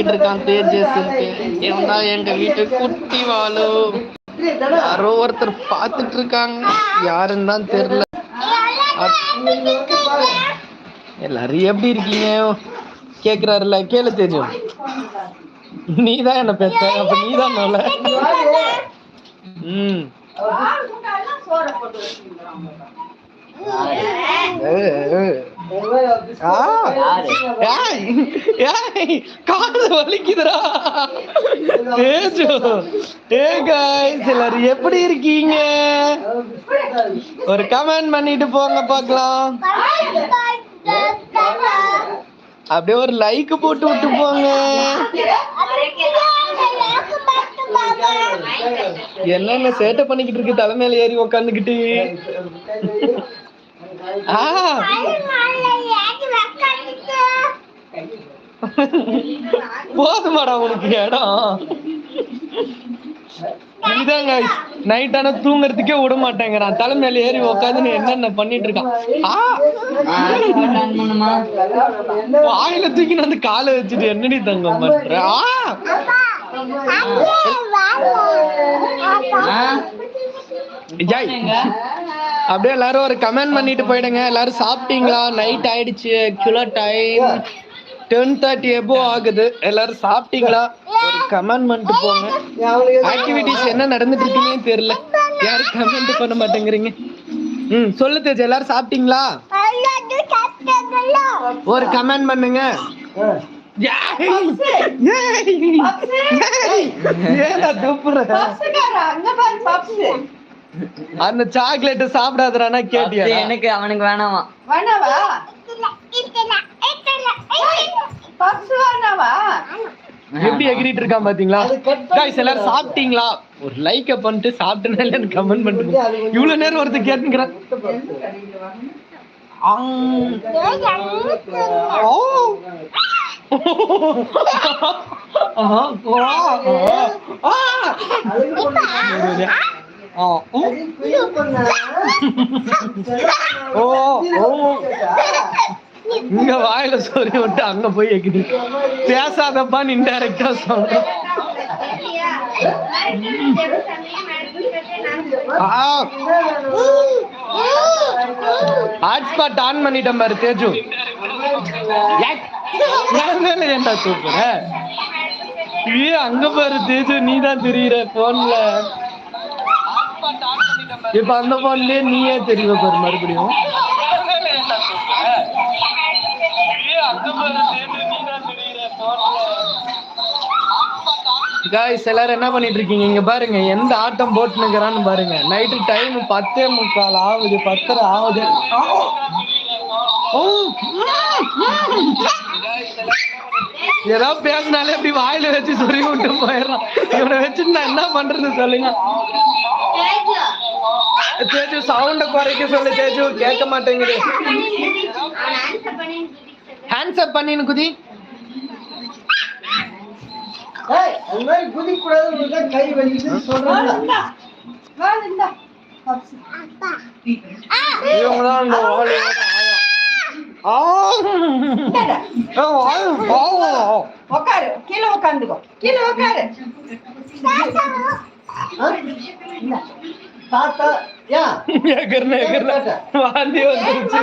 பண்ணிக்கிட்டு இருக்கான் தேஜஸ் இவன் தான் எங்க வீட்டு குட்டி வாழு யாரோ ஒருத்தர் பார்த்துட்டு இருக்காங்க யாருன்னு தான் தெரியல. எல்லாரும் எப்படி இருக்கீங்க? கேக்குறாருல்ல கேளு தேஜு. நீ தான் என்ன பேச அப்ப நீ தான் நல்ல ம் ஏய், காது வலிக்குதுடா தேஜு எல்லாரும் எப்படி இருக்கீங்க ஒரு கமெண்ட் பண்ணிட்டு போங்க பார்க்கலாம் அப்படியே ஒரு லைக் போட்டு விட்டு போங்க என்னென்ன சேட்டை பண்ணிக்கிட்டு இருக்கு தலைமையில ஏறி உக்காந்துக்கிட்டு போதுமாடா உனக்கு இடம். இதுதாங்க நைட் ஆனா தூங்குறதுக்கே விட மாட்டேங்கிறான். தலைமையில ஏறி உக்காந்து என்னென்ன பண்ணிட்டு இருக்கான் வாயில தூக்கி வந்து காலை வச்சுட்டு என்னடி தங்கம் பண்ற? ஜாய் அப்படியே எல்லாரும் ஒரு கமெண்ட் பண்ணிட்டு போயிடுங்க எல்லாரும் சாப்பிட்டீங்களா நைட் ஆயிடுச்சு ஆக்சுவலா டைம் டென் தேர்ட்டி எபோ ஆகுது எல்லாரும் சாப்பிட்டீங்களா ஒரு கமெண்ட் பண்ணிட்டு போங்க ஆக்டிவிட்டிஸ் என்ன நடந்துட்டு இருக்குன்னே தெரியல யாரும் கமெண்ட் பண்ண மாட்டேங்கிறீங்க ம் சொல்லு தேஜ் எல்லாரும் சாப்பிட்டீங்களா ஒரு கமெண்ட் பண்ணுங்க ஏன் தூப்புற அந்த சாக்லேட் சாப்பிடாதறானா கேட்டியா எனக்கு அவனுக்கு வேணாமா? வேணாவா? எப்படி எகிரிட்டு இருக்கான் பாத்தீங்களா? காய்ஸ் எல்லாரும் சாப்பிட்டீங்களா? ஒரு லைக்க பண்ணிட்டு சாப்பிட்டேனா இல்லைன்னு கமெண்ட் பண்ணுங்க இவ்வளவு நேரம் ஒருத்தர் கேட்டுங்கிறான் ஓ ஓ இங்க வாயில சொல்லி விட்டு அங்க போய் எக்குது பேசாதப்பான்னு இன்டைரக்டா சொல்றேன் ஹாட்ஸ்பாட் ஆன் பண்ணிட்டேன் பாரு தேஜு. ஏன்டா தூக்குற ஏ அங்க பாரு தேஜு நீ தான் தெரியுற போன்ல இப்ப அந்த போன்லயே நீயே தெரியவ பாரு மறுபடியும். காய்ஸ் எல்லாரும் என்ன பண்ணிட்டு இருக்கீங்க இங்க பாருங்க எந்த ஆட்டம் போட்டுனுக்குறான்னு பாருங்க. நைட்டு டைம் பத்தே முக்கால் ஆகுது பத்தரை ஆகுது. ஓ, ஏதாவது பேசினாலே அப்படி வாயில வச்சு சொல்லி விட்டு போயிடறான். இவனை வச்சு நான் என்ன பண்றது சொல்லுங்க. தேஜு சவுண்ட குறைக்க சொல்லு தேஜு கேட்க மாட்டேங்குது ஹேண்ட்ஸ் அப் பண்ணின்னு குதி ஏய், அது மாதிரி குதிக்கக்கூடாதுன்னு தான் கை வலிக்குதுன்னு சொல்றாங்க. வேணும் இந்தா பப்ஸ் இவங்க தான் இந்த ஓலையோட ஆயா. ஆ. ஆ, ஆ, ஆ. உட்காரு கீழே உட்காந்துக்கோ கீழே உட்காரு ஆ? தாத்தா ஏன் எகர்ன, எகர்ன. வாந்தி வந்துருச்சு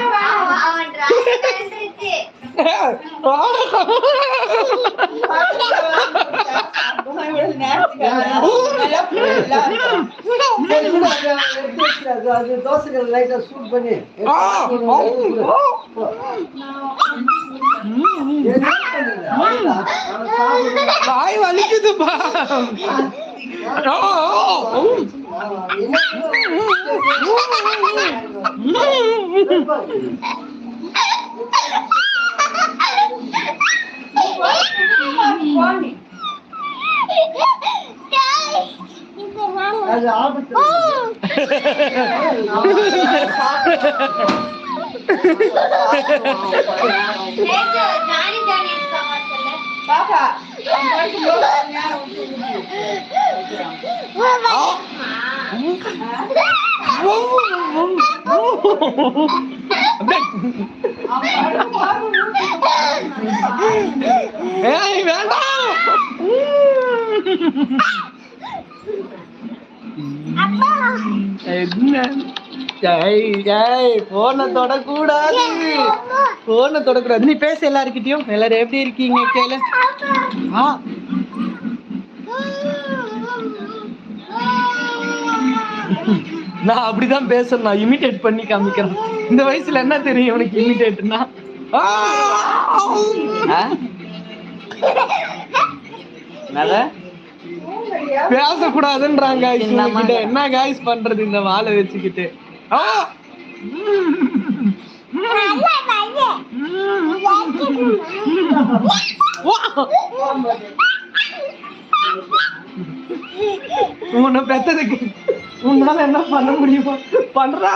இவ்வளவு நேரத்துக்கு நல்லா புரியல. சரி, விடு, அதை ఏయ్ వేంట అబ్బా ఎగ్న தோசைகள் லைட்டா சூட் ஏய் ஏய் ஏய் தொடக்கூடாது. போனை தொடக்கூடாது. நீ பேச எல்லாருக்கிட்டயும் எல்லாரும் எப்படி இருக்கீங்க? கேளு. ஆ. நான் அப்படிதான் பேசணும். நான் இமிட்டேட் பண்ணி காமிக்கிறேன். இந்த வயசுல என்ன தெரியும் உனக்கு இமிட்டேட்னா பேசக்கூடாதுன்றாங்க guys. உங்ககிட்ட என்ன காய்ஸ் பண்றது? இந்த வாழை வச்சுக்கிட்டு. உன்னை பெத்ததுக்கு உன்னால என்ன பண்ண முடியுமா பண்றா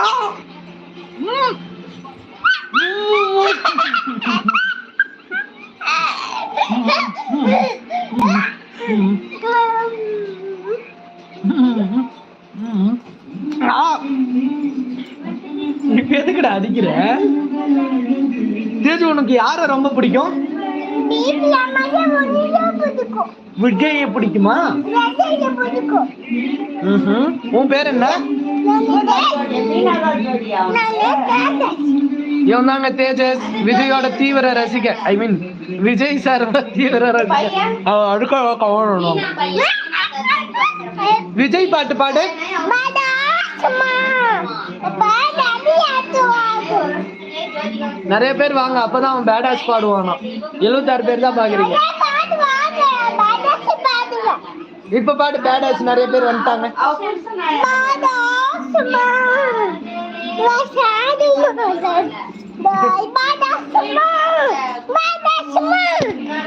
ஆ. எதுக்குடா அடிக்கிற? தேஜு உனக்கு யார ரொம்ப பிடிக்கும்? விஜய பிடிக்குமா. உன் பேர் என்ன? இவன் தாங்க தேஜஸ். விஜயோட தீவிர ரசிக ஐ மீன் விஜய் சார் தீவிர ரசிக கவனம் விஜய் பாட்டு பாடு. நிறைய பேர் வாங்க. அப்பதான் அவன் பேடாஸ் பாடுவானா எழுபத்தாறு பேர் தான் பாக்குறீங்க. இப்ப பாட்டு பேடாஸ் நிறைய பேர் வந்துட்டாங்க.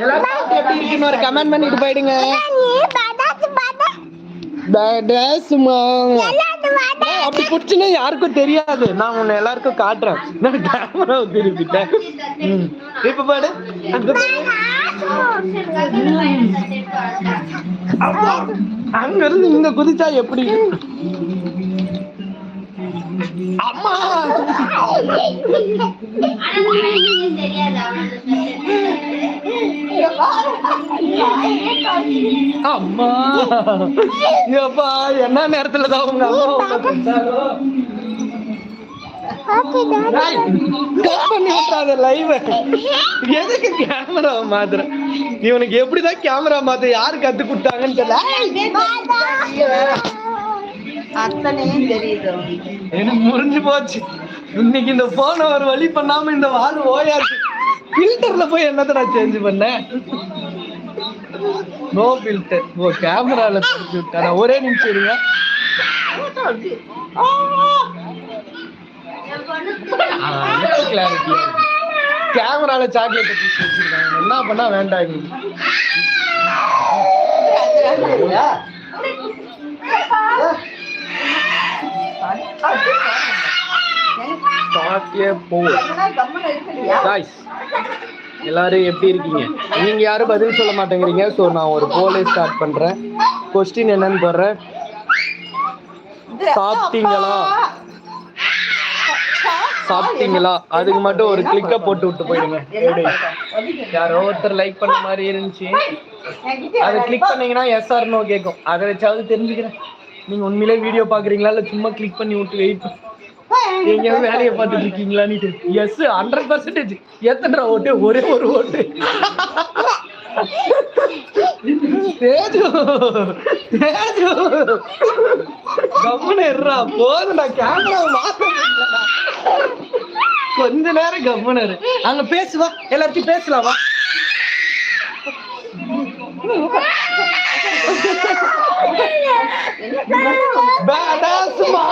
எல்லாரும் எப்படி இருக்குன்னு ஒரு கமெண்ட் பண்ணிட்டு போயிடுங்க. அப்படி புடிச்சுன்னா யாருக்கும் தெரியாது. நான் உன்னை எல்லாருக்கும் காட்டுறேன். நான் கேமரா திருப்பிட்டேன். இப்ப பாடு. அங்க இருந்து இங்க குதிச்சா எப்படி? அம்மா! அம்மா! எப்பா என்ன நேரத்துல தான் உங்க அம்மா அ. எதுக்கு கேமரா மாத்துற? இவனுக்கு எப்படிதான் கேமரா மாத்த? யாரு கத்து கொடுத்தாங்கன்னு தெரியல. அத்தனையும் தெரியுது. எனக்கு முறிஞ்சு போச்சு. இன்னைக்கு இந்த போனை ஒரு வழி பண்ணாம இந்த வால் ஓயாச்சு ஃபில்டர்ல போய் என்னத்த சேஞ்ச் பண்ணேன் நோ ஃபில்டர் ஓ கேமரால தடுத்து விட்டாரா ஒரே நிமிஷம் இருங்க. கிளாரிட்டி கேமரால சாக்லேட் வச்சிருக்காங்க என்ன பண்ணா வேண்டாம் எங்களுக்கு. Start a poll. எல்லாரும் எப்படி இருக்கீங்க? நீங்க யாரும் பதில் சொல்ல மாட்டேங்கிறீங்க. ஸோ நான் ஒரு போலே ஸ்டார்ட் பண்றேன். கொஸ்டின் என்னன்னு போடுறேன் சாப்பிட்டீங்களா? சாப்பிட்டீங்களா? அதுக்கு மட்டும் ஒரு கிளிக்க போட்டு விட்டு போயிடுங்க. எப்படி? யாரோ ஒருத்தர் லைக் பண்ண மாதிரி இருந்துச்சு. அதை கிளிக் பண்ணீங்கன்னா எஸ்ஆர்னோ கேட்கும் அதை வச்சாவது தெரிஞ்சுக்கிறேன். நீங்க உண்மையிலே வீடியோ பாக்குறீங்களா இல்ல சும்மா கிளிக் பண்ணி விட்டு வெயிட் எங்க வேலையை பார்த்துட்டு இருக்கீங்களான்னு எஸ் ஹண்ட்ரட் பர்சன்டேஜ் எத்தனை ஓட்டு? ஒரே ஒரு ஓட்டு. தேஜு. தேஜு. கம்முன்னு இருறா போதும்டா. கேமரா கொஞ்ச நேரம் கம்முன்னு அங்க பேசுவா எல்லாத்தையும் பேசலாம் வா. பேடாஸ்மா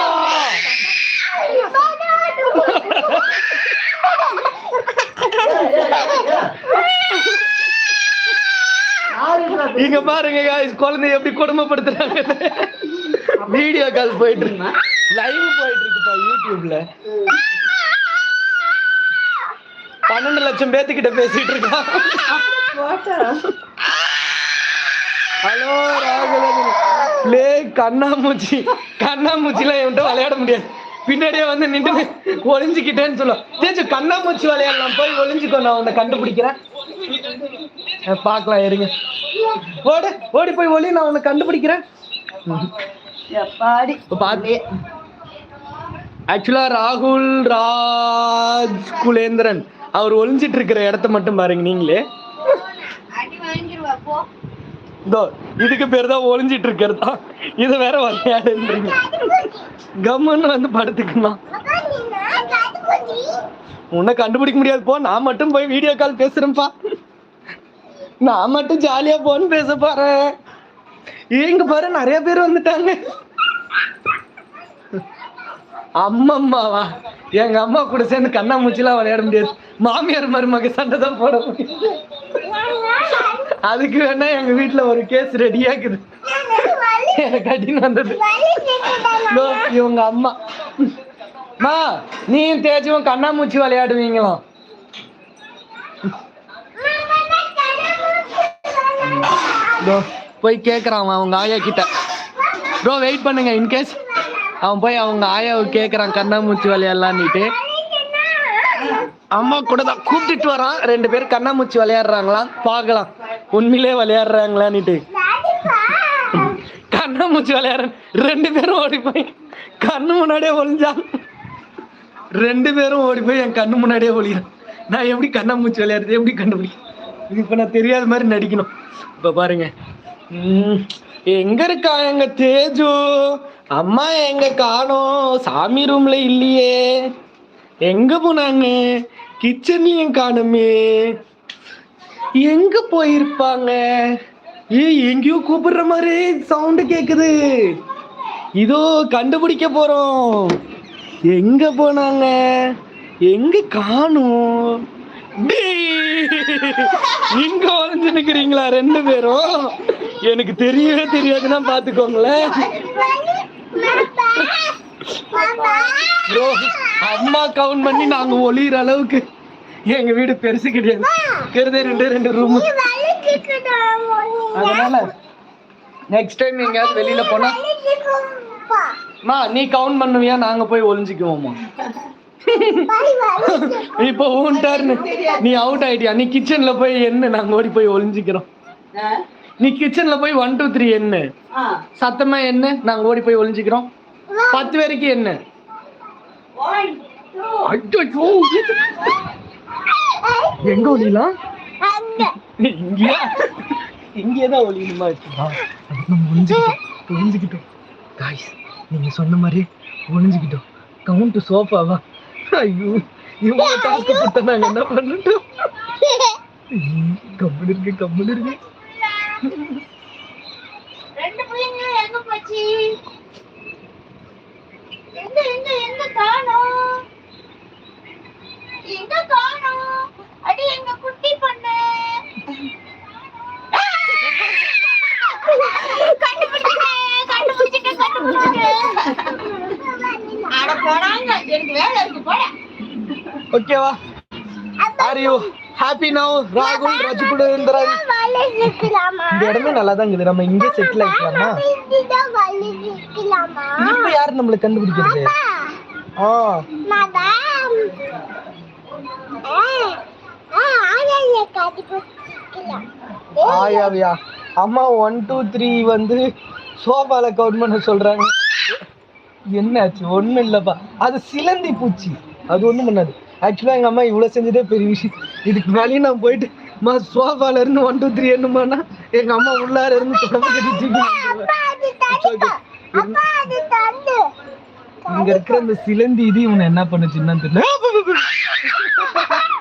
இங்க பாருங்க guys குழந்தைய எப்படி கொடுமைப்படுத்துறாங்க. வீடியோ கால் போயிட்டு இருக்கு. லைவ் போயிட்டு இருக்குப்பா யூடியூப்ல பன்னெண்டு லட்சம் பேத்துக்கிட்ட பேசிட்டு இருக்கான் ஹலோ ராகவன் லே கண்ணாமூச்சி கண்ணாமூச்சிலாம் என்கிட்ட விளையாட முடியாது. பின்னாடியே வந்து நின்று ஒளிஞ்சுக்கிட்டேன்னு சொல்லுவோம் தேச்சு கண்ணாமூச்சி விளையாடலாம். போய் ஒளிஞ்சுக்கோ நான் உன்னை கண்டுபிடிக்கிறேன். பார்க்கலாம் இருங்க. ஓடு ஓடி போய் ஒளி நான் உன்னை கண்டுபிடிக்கிறேன். ஆக்சுவலா ராகுல் ராஜ் குலேந்திரன் அவர் ஒளிஞ்சிட்டு இருக்கிற இடத்த மட்டும் பாருங்க நீங்களே. இதோ இதுக்கு பேர் தான் ஒளிஞ்சிட்டு இருக்கிறதா இது வேற விளையாடுன்றீங்க கம்முன்னு வந்து படுத்துக்கலாம் உன்னை கண்டுபிடிக்க முடியாது. போ நான் மட்டும் போய் வீடியோ கால் பேசுறேன்ப்பா. நான் மட்டும் ஜாலியா போன் பேச போறேன். இங்க பாரு நிறைய பேர் வந்துட்டாங்க. அம்மம்மாவா? எங்க அம்மா கூட சேர்ந்து கண்ணாமூச்சிலாம் விளையாட முடியாது. மாமியார் மருமக சண்டை தான் போட முடியும். அதுக்கு வேணா எங்க வீட்டுல ஒரு கேஸ் ரெடியாக்குது எனக்கு அடின்னு வந்தது. இவங்க அம்மா. மா நீயும் தேஜும் கண்ணாமூச்சி விளையாடுவீங்களாம் போய் கேட்குறான் அவன் அவங்க ஆயா கிட்ட. ப்ரோ வெயிட் பண்ணுங்க இன்கேஸ் அவன் போய் அவங்க ஆயாவை கேட்குறான் கண்ணாமூச்சி விளையாடலான்னுட்டு. அம்மா கூட தான் கூப்பிட்டுட்டு வரான். ரெண்டு பேரும் கண்ணாமூச்சி விளையாடுறாங்களாம். பார்க்கலாம். உண்மையிலே விளையாடுறாங்களான்னுட்டு. கண்ணாமூச்சி விளையாடுற ரெண்டு பேரும் ஓடி போய் கண்ணு முன்னாடியே ஒளிஞ்சான். ரெண்டு பேரும் ஓடி போய் என் கண்ணு முன்னாடியே ஒளிகிறான் நான் எப்படி கண்ணாமூச்சி விளையாடுறது? எப்படி கண்டுபிடிக்கும் இது இப்போ நான் தெரியாத மாதிரி நடிக்கணும். இப்போ பாருங்க. எங்க இருக்கா எங்க தேஜு? அம்மா எங்க காணோம் சாமி ரூம்ல இல்லையே. எங்க போனாங்க? கிச்சன்லயும் காணுமே. எங்க போயிருப்பாங்க? ஏய் எங்கேயோ கூப்பிடுற மாதிரி சவுண்டு கேக்குது. இதோ கண்டுபிடிக்க போறோம். எங்க போனாங்க? எங்க காணும்? இங்க ஒளிஞ்சு நிக்கிறீங்களா ரெண்டு பேரும்? எனக்கு தெரியவே தெரியாதுன்னா பாத்துக்கோங்களேன். அம்மா கவுண்ட் பண்ணி நாங்க ஒளியிற அளவுக்கு எங்க வீடு பெருசு கிடையாது. இருக்கிறதே ரெண்டு ரெண்டு ரூம் அதனால நெக்ஸ்ட் டைம் எங்கேயாவது வெளியில போனா மா நீ கவுண்ட் பண்ணுவியா? நாங்க போய் ஒளிஞ்சுக்குவோமா இப்போ உன் டர்ன் நீ அவுட் ஆயிட்டியா? நீ கிச்சன்ல போய் என்ன? நாங்க ஓடி போய் ஒளிஞ்சுக்கிறோம். நீ கிச்சன்ல போய் ஒன் டூ த்ரீ என்ன? சத்தமா என்ன? நாங்க ஓடி போய் ஒளிஞ்சுக்கிறோம். பத்து வரைக்கும் என்ன? எங்க ஒளியலாம் இங்கேயா? இங்கே தான் ஒளியணுமா இருக்குதா ஒளிஞ்சுக்கிட்டோம். காய்ஸ் நீங்க சொன்ன மாதிரி ஒளிஞ்சுக்கிட்டோம். கவுண்ட் சோஃபாவா ஐயோ இவங்க டாஸ்க் கொடுத்தா நாங்க என்ன பண்ணிட்டோம்? கம்முனு இருக்கு கம்முனு இருக்கு. ரெண்டு பிள்ளைங்களும் எங்க போச்சு? எங்க எங்க எங்க காணோம்? எங்க காணோம்? அடி எங்க குட்டி பொண்ணு. ஓகேவா ஆர் யூ ஹாப்பி நவ் ராகுல் ரஜகுலேந்திரன் இந்த இடமே நல்லா தான் இருக்குது நம்ம இங்கே செட்டில் ஆயிக்கலாமா இப்ப யாரு நம்மள கண்டுபிடிக்கிறது? ஆ. ஆயாவியா. அம்மா ஒன் டூ த்ரீ வந்து சோஃபால கவுண்ட் பண்ண சொல்றாங்க. என்னாச்சு? ஒண்ணும் இல்லப்பா. அது சிலந்தி பூச்சி. அது ஒண்ணும் பண்ணாது. ஆக்சுவலா எங்க அம்மா இவ்வளவு செஞ்சதே பெரிய விஷயம். இதுக்கு மேலேயும் நான் போயிட்டு மா சோஃபால இருந்து ஒன் டூ த்ரீ என்னமானா எங்க அம்மா உள்ளார இருந்து தொடர்ந்து கட்டி தூக்கி வந்துருவா. இங்க இருக்கிற இந்த சிலந்தி இது இவனை என்ன பண்ணுச்சுன்னு தெரியல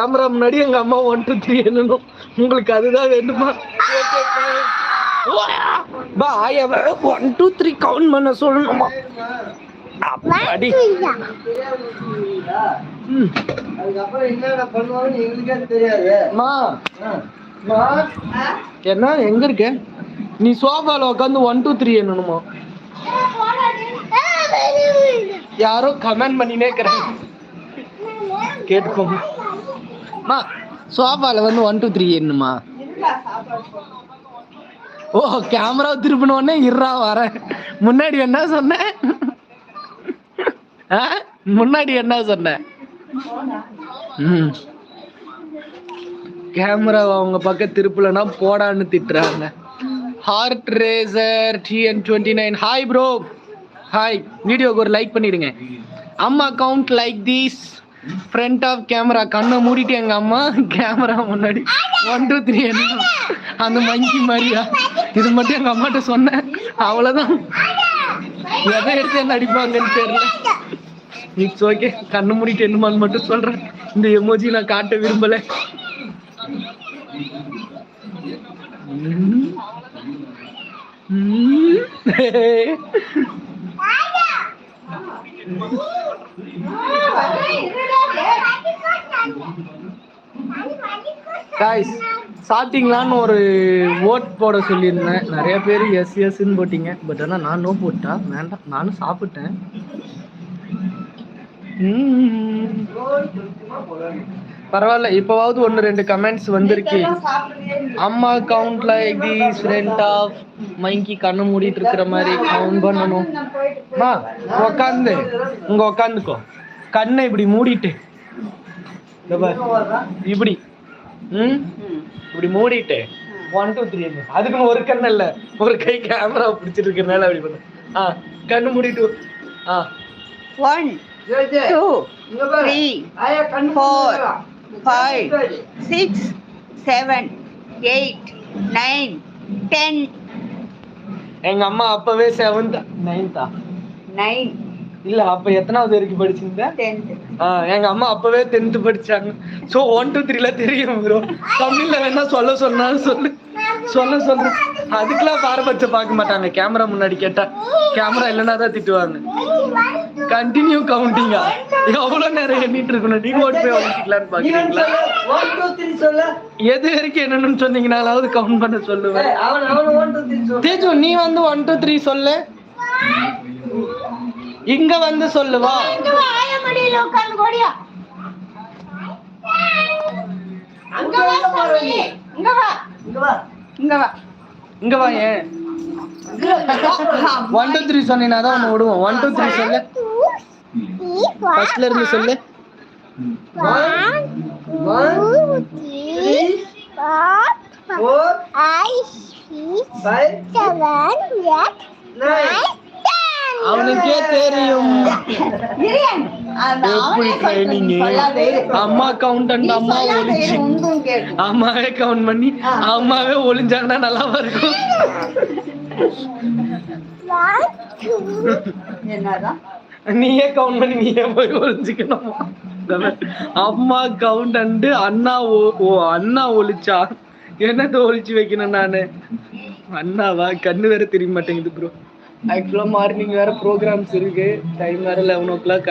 கேமரா முன்னாடி எங்க அம்மா ஒன் டூ த்ரீ என்னணும்? உங்களுக்கு அதுதான் வேணுமா பா ஆயாவ ஒன் டூ த்ரீ கவுண்ட் பண்ண சொல்லணுமா? அடி என்ன எங்க இருக்க? நீ சோஃபால உட்காந்து ஒன் டூ த்ரீ என்னணுமா? யாரோ கமெண்ட் பண்ணினே இருக்கிறாங்க. கேட்டுக்கோங்க. மா சோஃபால வந்து ஒன் டூ த்ரீ என்னமா? ஓ கேமரா திருப்பின உடனே இருறா வரேன். முன்னாடி என்ன சொன்னேன். ஆ? முன்னாடி என்ன சொன்னேன். கேமரா அவங்க பக்கம் திருப்பலனா போடான்னு திட்டுறாங்க. Hard racer TN twenty nine hi bro hi வீடியோக்கு ஒரு லைக் பண்ணிடுங்க. அம்மா account like these front of camera கண்ணை மூடிட்டு எங்க அம்மா கேமரா முன்னாடி. ஒன் டூ த்ரீ என்ன? அந்த மங்கி மாதிரியா? இது மட்டும் எங்க அம்மாட்ட சொன்னேன். அவ்வளோதான் எதை எடுத்து என்ன அடிப்பாங்கன்னு தெரியல. இட்ஸ் ஓகே கண்ணு மூடிட்டு என்னமான்னு மட்டும் சொல்றேன். இந்த எமோஜி நான் காட்ட விரும்பல. ம். காய்ஸ் சாப்பிட்டீங்களான்னு ஒரு ஓட் போட சொல்லியிருந்தேன். நிறைய பேர் எஸ் எஸ்ன்னு போட்டீங்க. பட் ஆனால் நான் நோ போட்டா வேண்டாம் நானும் சாப்பிட்டேன். பரவாயில்ல இப்போவாவது ஒன்று ரெண்டு கமெண்ட்ஸ் வந்திருக்கு. அம்மா கவுண்ட்ல தி ஃப்ரெண்ட் ஆஃப் மைங்கி கண்ணு மூடிட்டு இருக்கிற மாதிரி கவுண்ட் பண்ணணும். மா உக்காந்து இங்க உக்காந்துக்கோ. கண்ணை இப்படி மூடிட்டு. இப்படி. ம்? இப்படி மூடிட்டு. ஒன் டூ த்ரீ அதுக்குன்னு ஒரு கண்ணு இல்ல. ஒரு கை கேமரா பிடிச்சிட்டு இருக்கிறனால அப்படி பண்ணு. ஆ கண்ணு மூடிட்டு. ஆ. One, two, three, four, five, six, seven, eight, nine, ten, எங்க அம்மா அப்பவே செவன்த் நைன்த்தா nine, இல்ல அப்ப எத்தனாவது வரைக்கும் படிச்சிருந்த? எங்க அம்மா அப்பவே டென்த் படிச்சாங்க. சோ ஒன் டூ த்ரீல தெரியும் ப்ரோ தமிழ்ல வேணா சொல்ல சொன்னாலும் சொல்லு. சொல்ல சொல்றேன் அதுக்கெல்லாம் பாரபட்சம் பார்க்க மாட்டாங்க. கேமரா முன்னாடி கேட்டா கேமரா இல்லைன்னா தான் திட்டுவாங்க. கண்டினியூ கவுண்டிங்கா எவ்வளவு நேரம் எண்ணிட்டு இருக்கணும்? நீங்க ஓட்டு போய் வளர்த்திக்கலான்னு பாக்குறீங்களா? எது வரைக்கும் என்னன்னு சொன்னீங்கனாலாவது கவுண்ட் பண்ண சொல்லுவேன். தேஜு நீ வந்து ஒன் டூ த்ரீ சொல்லு. இங்க வந்து சொல்லுவா. அங்க வா. இங்க வா, இங்க வா ஏன் ஒன் டூ த்ரீ சொன்னீங்கன்னா தான் ஒன்று விடுவோம். ஒன் டூ த்ரீ சொல்லு. ஃபர்ஸ்ட்ல இருந்து சொல்லு. Four, four five, seven, eight, nine nine. அவனுக்கே தெரியும். எப்படி ட்ரைனிங். அம்மா கவுண்டன்ட் அம்மா கேட்கும். அம்மாவே கவுண்ட் பண்ணி அம்மாவே ஒளிஞ்சாங்கன்னா நல்லா இருக்கும்? நீயே கவுண்ட் பண்ணி நீயே போய் ஒளிஞ்சுக்கணும்? அம்மா கவுண்ட் அண்டு அண்ணா ஓ- ஓ அண்ணா ஒளிச்சா? என்னத்த ஒளிச்சு வைக்கணும் நானு? அண்ணாவா? கண்ணு வேற தெரிய மாட்டேங்குது ப்ரோ ஆக்சுவலா மார்னிங் வேற ப்ரோக்ராம்ஸ் இருக்கு. டைம் வேற eleven o'clock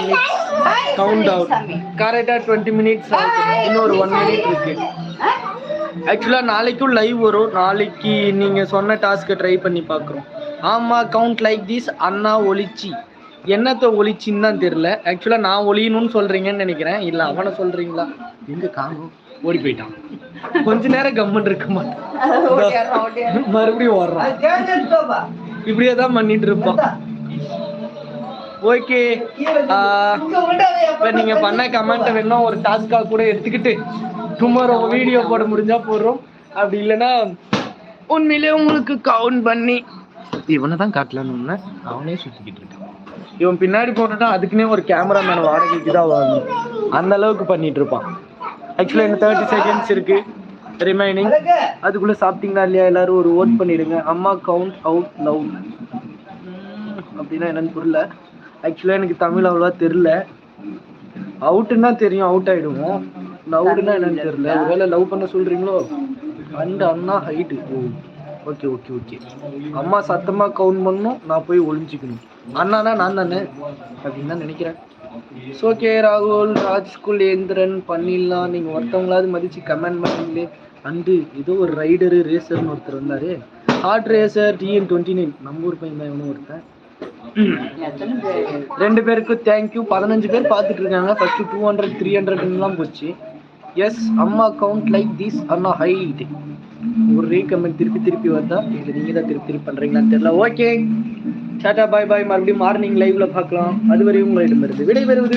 minutes count out கரெக்டா டுவெண்ட்டி மினிட்ஸ் இன்னொரு ஒன் மினிட் இருக்கு. ஆக்சுவலாக நாளைக்கும் லைவ் வரும். நாளைக்கு நீங்கள் சொன்ன டாஸ்க்கை ட்ரை பண்ணி பார்க்குறோம். ஆமாம் கவுண்ட் லைக் திஸ் அண்ணா ஒளிச்சி. என்னத்த ஒளிச்சின்னு தான் தெரில ஆக்சுவலாக நான் ஒளியணும்னு சொல்கிறீங்கன்னு நினைக்கிறேன். இல்லை அவனை சொல்கிறீங்களா எங்கே காணும்? ஓடி போயிட்டான். கொஞ்ச நேரம் கம்மன் இருக்க மாட்டான். மறுபடியும் ஓடுறான். இப்படியே தான் பண்ணிட்டு இருப்பான். ஓகே. இப்போ நீங்கள் பண்ண கமெண்ட்டை வேணா ஒரு டாஸ்க்காக கூட எடுத்துக்கிட்டு டுமாரோ வீடியோ போட முடிஞ்சா போடுறோம். அப்படி இல்லைன்னா உண்மையிலே உங்களுக்கு கவுண்ட் பண்ணி. இவனை தான் காட்டலான்னு அவனே சுற்றிக்கிட்டு இருக்கான். இவன் பின்னாடி போட்டுட்டா அதுக்குன்னே ஒரு கேமராமேன் வாடகைக்கு தான் வாங்கணும். அந்த அளவுக்கு பண்ணிட்டு இருப்பான். ஆக்சுவலாக இன்னும் தேர்ட்டி செகண்ட்ஸ் இருக்கு. ரிமைனிங் அதுக்குள்ள சாப்பிட்டீங்களா இல்லையா எல்லாரும்? ஒரு ஓட் பண்ணிடுங்க. அம்மா கவுண்ட் அவுட் லவ் அப்படின்னா என்னன்னு புரியல. ஆக்சுவலாக எனக்கு தமிழ் அவ்வளோவா தெரில அவுட்டுன்னா தெரியும். அவுட் ஆயிடுவோம். லவ்டுனா என்னன்னு தெரியல. ஒருவேளை லவ் பண்ண சொல்றீங்களோ? அண்ட் அண்ணா hide oh. Okay okay okay அம்மா சத்தமா கவுண்ட் பண்ணணும். நான் போய் ஒளிஞ்சிக்கணும். அண்ணானா நான் தானே? அப்படின்னு தான் நினைக்கிறேன். ஓகே ராகுல் ராஜ்குல் ஏந்திரன் பண்ணிடலாம் நீங்கள் ஒருத்தவங்களாவது மதித்து கமெண்ட் பண்ணீங்களே. அண்டு ஏதோ ஒரு ரைடரு ரேசர்னு ஒருத்தர் வந்தார். Hard racer TN twenty nine நம்ம ஊர் பையன் தான் இவனும் ஒருத்தன். ரெண்டு பேருக்கும் தேங்க்யூ பதினஞ்சு பேர் பார்த்துட்டு இருக்காங்க ஃபர்ஸ்ட் டூ ஹண்ட்ரட் த்ரீ ஹண்ட்ரட்லாம் போச்சு. எஸ் அம்மா கவுண்ட் லைக் திஸ் அண்ணா ஹைட் ஒரு ரீகமெண்ட் திருப்பி திருப்பி வந்தா இல்லை நீங்கள் தான் திருப்பி திருப்பி பண்றீங்களான்னு தெரியல. ஓகே டாடா பாய் பாய் மறுபடியும் மார்னிங் லைவ்ல பார்க்கலாம். அதுவரை உங்களிடமிருந்து விடைபெறுவது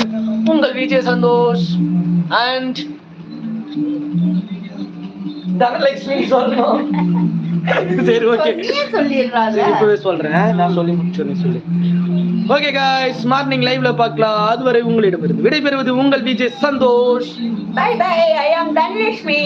உங்கள் விஜய் சந்தோஷ் அண்ட் தனலட்சுமி சொல்லணும் சரி ஓகே இப்பவே சொல்றேன். நான் சொல்லி முடிச்சோன்னு சொல்லு. ஓகே காய்ஸ் மார்னிங் லைவ்ல பார்க்கலாம். அதுவரை உங்களிடமிருந்து விடைபெறுவது உங்கள் Vijay Santhosh. Bye bye I am Dhanalakshmi.